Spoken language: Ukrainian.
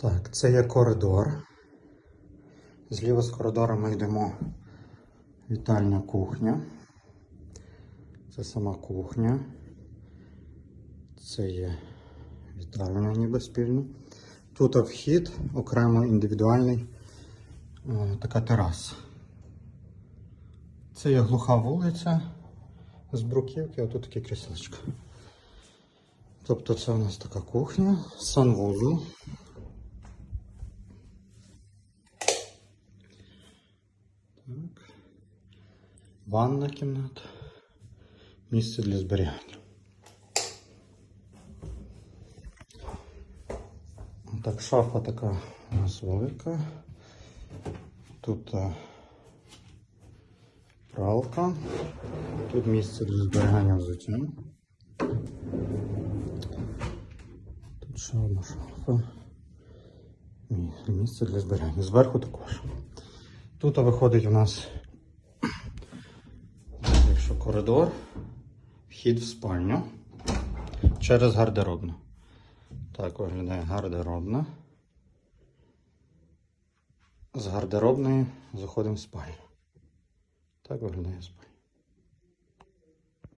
Так, це є коридор. Зліва з коридора ми йдемо вітальня кухня. Це сама кухня. Це є вітальня ніби спільна. Тут вхід, окремо індивідуальний, е, така тераса. Це є глуха вулиця з бруківки, а тут таке кріслечко. Тобто це у нас така кухня, санвузол. Так. Ванна кімната. Місце для зберігання. Так, шафа така у нас велика. Тут а, пралка. Тут місце для зберігання взуття. Тут ще одна шафа. Місце для зберігання. Зверху також. Тут виходить у нас, якщо коридор, вхід в спальню через гардеробну. Так виглядає гардеробна. З гардеробної заходимо в спальню. Так виглядає спальня.